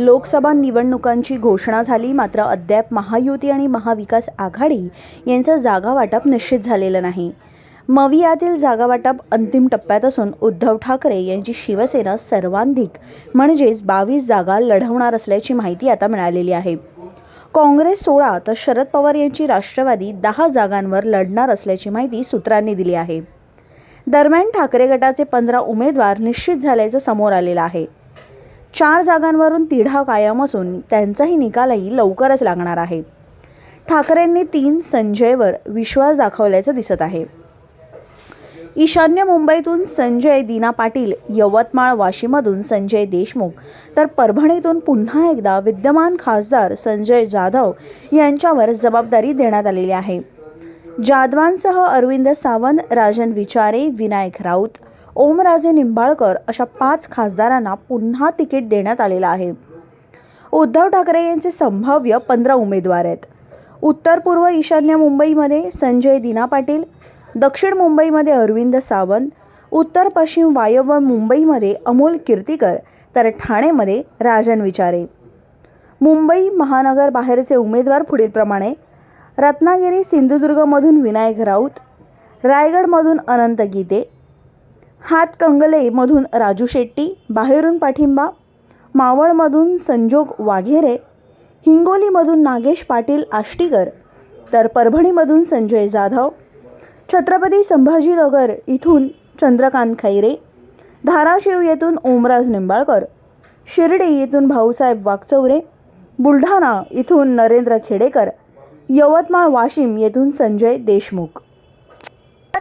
लोकसभा निवडणुकांची घोषणा झाली. मात्र अद्याप महायुती आणि महाविकास आघाडी यांचं जागावाटप निश्चित झालेलं नाही. मवियातील जागावाटप अंतिम टप्प्यात असून उद्धव ठाकरे यांची शिवसेना सर्वाधिक म्हणजेच बावीस जागा लढवणार असल्याची माहिती आता मिळालेली आहे. काँग्रेस सोळा तर शरद पवार यांची राष्ट्रवादी दहा जागांवर लढणार असल्याची माहिती सूत्रांनी दिली आहे. दरम्यान ठाकरे गटाचे पंधरा उमेदवार निश्चित झाल्याचं समोर आलेलं आहे. चार जागांवरून तिढा कायम असून त्यांचाही निकालही लवकरच लागणार आहे. ठाकरेंनी तीन संजयवर विश्वास दाखवल्याचं दिसत आहे. ईशान्य मुंबईतून संजय दीना पाटील यवतमाळ वाशीमधून संजय देशमुख तर परभणीतून पुन्हा एकदा विद्यमान खासदार संजय जाधव यांच्यावर जबाबदारी देण्यात आलेली आहे. जाधवांसह अरविंद सावंत राजन विचारे विनायक राऊत ओमराजे निंबाळकर अशा पाच खासदारांना पुन्हा तिकीट देण्यात आलेलं आहे. उद्धव ठाकरे यांचे संभाव्य पंधरा उमेदवार आहेत. उत्तर पूर्व ईशान्य मुंबईमध्ये संजय दिना पाटील दक्षिण मुंबईमध्ये अरविंद सावंत उत्तर पश्चिम वायव्य मुंबईमध्ये अमोल कीर्तीकर तर ठाणेमध्ये राजन विचारे. मुंबई महानगर बाहेरचे उमेदवार पुढीलप्रमाणे रत्नागिरी सिंधुदुर्गमधून विनायक राऊत रायगडमधून अनंत गीते हात कंगलेमधून राजू शेट्टी बाहेरून पाठिंबा मावळमधून संजोग वाघेरे हिंगोलीमधून नागेश पाटील आष्टीकर तर परभणीमधून संजय जाधव छत्रपती संभाजीनगर इथून चंद्रकांत खैरे धाराशिव येथून ओमराज निंबाळकर शिर्डी येथून भाऊसाहेब वागचौरे बुलढाणा इथून नरेंद्र खेडेकर यवतमाळ वाशिम येथून संजय देशमुख.